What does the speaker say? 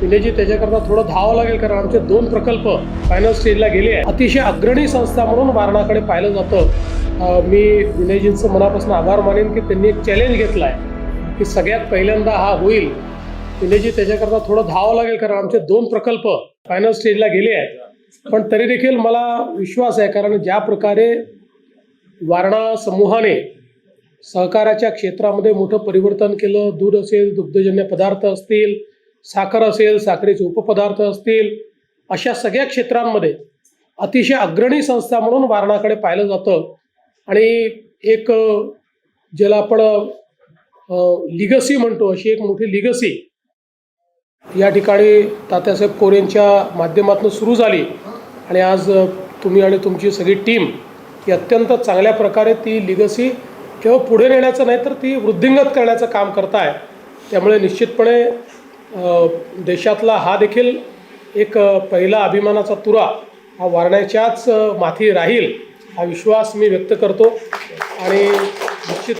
विनयजी त्याच्याकरता थोडं धावावं लागेल कारण आमचे दोन प्रकल्प फायनल स्टेजला गेले आहे अतिशय अग्रणी संस्था म्हणून वारणाकडे पाहिलं जातं. मी विनयजींचं मनापासून आभार मानेन की त्यांनी एक चॅलेंज घेतला आहे की सगळ्यात पहिल्यांदा हा होईल. विनयजी त्याच्याकरता थोडं धावावं लागेल कारण आमचे दोन प्रकल्प फायनल स्टेजला गेले आहेत. पण तरी देखील मला विश्वास आहे कारण ज्या प्रकारे वारणा समूहाने सहकाराच्या क्षेत्रामध्ये मोठं परिवर्तन केलं दूध असेल दुग्धजन्य पदार्थ असतील साखर असेल साखरेचे उपपदार्थ असतील अशा सगळ्या क्षेत्रांमध्ये अतिशय अग्रणी संस्था म्हणून वारणाकडे पाहिलं जातं. आणि एक ज्याला आपण लिगसी म्हणतो अशी एक मोठी लिगसी या ठिकाणी तात्यासाहेब कोरेंच्या माध्यमातून सुरू झाली. आणि आज तुम्ही आणि तुमची सगळी टीम ही अत्यंत चांगल्या प्रकारे ती लिगसी केवळ पुढे नेण्याचं नाही तर ती वृद्धिंगत करण्याचं काम करताय. त्यामुळे निश्चितपणे देशातला हा देखील एक पहिला अभिमानाचा तुरा हा वारण्याच्याच माथी राहील हा विश्वास मी व्यक्त करतो. आणि निश्चित